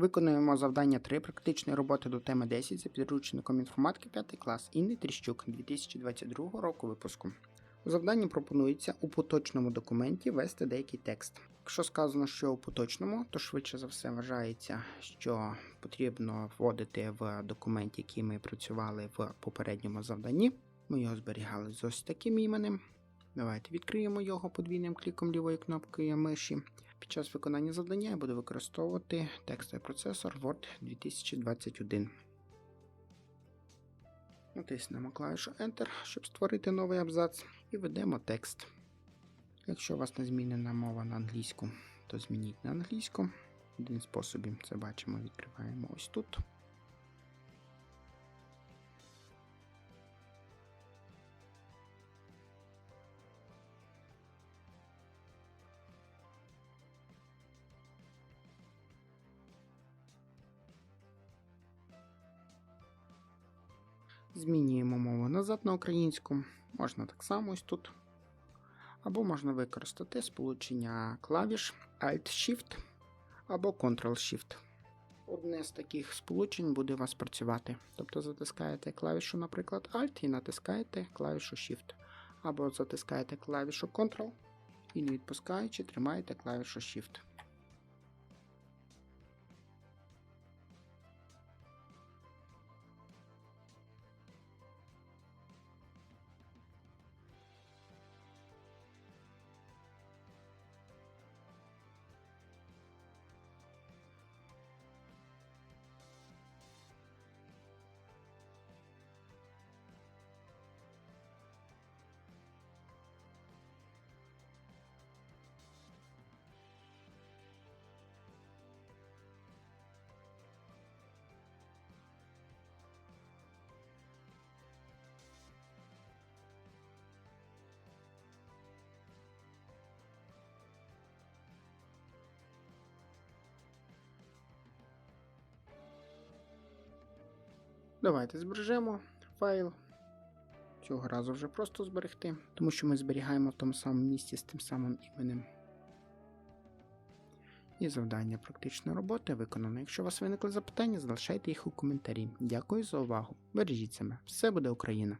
Виконуємо завдання 3 практичної роботи до теми 10 за підручником інформатики 5 клас Інни Тріщук 2022 року випуску. У завданні пропонується у поточному документі ввести деякий текст. Якщо сказано, що у поточному, то швидше за все вважається, що потрібно вводити в документ, який ми працювали в попередньому завданні. Ми його зберігали з ось таким іменем. Давайте відкриємо його подвійним кліком лівої кнопки миші. Під час виконання завдання я буду використовувати текстовий процесор Word 2021. Натиснемо клавішу Enter, щоб створити новий абзац, і введемо текст. Якщо у вас не змінена мова на англійську, то змініть на англійську. Один способів це бачимо, відкриваємо ось тут. Змінюємо мову назад на українську. Можна так само ось тут. Або можна використати сполучення клавіш Alt-Shift або Ctrl-Shift. Одне з таких сполучень буде у вас працювати. Тобто затискаєте клавішу, наприклад, Alt і натискаєте клавішу Shift. Або затискаєте клавішу Ctrl і не відпускаючи, тримаєте клавішу Shift. Давайте збережемо файл. Цього разу вже просто зберегти, тому що ми зберігаємо в тому самому місці з тим самим іменем. І завдання практичної роботи виконано. Якщо у вас виникли запитання, залишайте їх у коментарі. Дякую за увагу. Бережіть себе. Все буде Україна!